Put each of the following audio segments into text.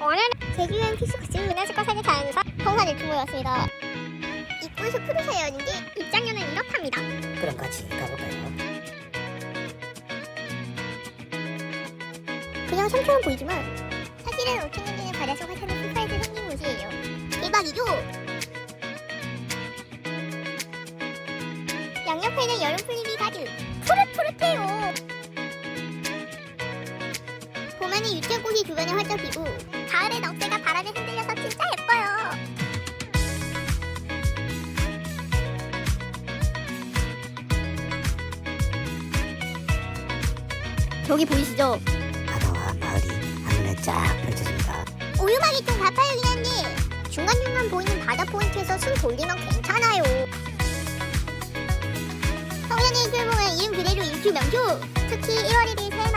오늘은 제주여행 피스쿠스 유네스코 세계 자연유산 성산 1층 모였습니다. 입구에서 푸르세요 했는데 입장료는 이렇답니다. 그럼 같이 가볼까요? 그냥 섬처럼 보이지만 사실은 5천 년 전에 바닷속에 사는 풀파에서 생긴 곳이에요. 대박이죠? 양옆에는 여름 풀잎이 가득 푸릇푸릇해요. 봄에는 유채꽃이 주변에 활짝 피고 가을엔 억새가 바람에 흔들려서 진짜 예뻐요. 저기 보이시죠? 바다와 마을이 한눈에 쫙 펼쳐집니다. 오르막이 좀 가파르긴 한데 중간중간 보이는 바다 포인트에서 숨 돌리면 괜찮아요. 성현의 일출봉은 이름 그대로 일출명소. 특히 1월 1일 새해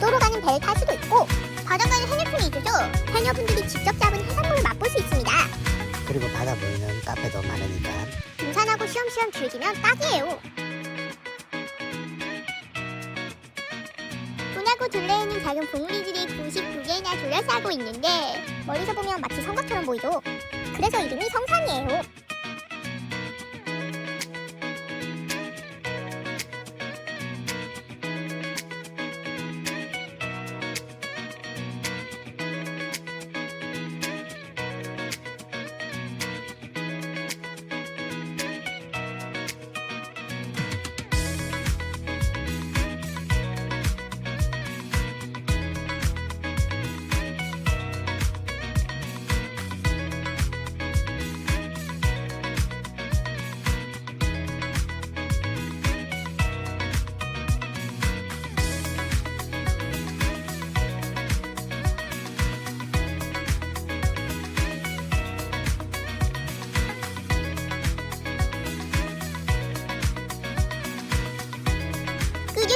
우도로 가는 배를 탈 수도 있고 바닷가는 해녀촌이 있어서 해녀분들이 직접 잡은 해산물을 맛볼 수 있습니다. 그리고 바다 보이는 카페도 많으니까 등산하고 쉬엄쉬엄 즐기면 딱이에요. 분하고 둘레에 있는 작은 봉우리들이 99개나 둘러싸고 있는데 멀리서 보면 마치 성곽처럼 보이죠. 그래서 이름이 성산이에요.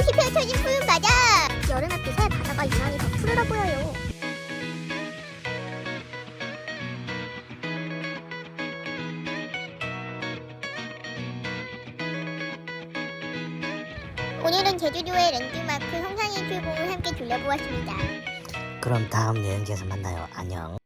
끄적이 펼쳐진 푸른 바다. 여름에 비해 바다가 유난히 더 푸르러 보여요. 오늘은 제주도의 랜드마크 성산일출봉을 함께 둘러보았습니다. 그럼 다음 여행지에서 만나요. 안녕.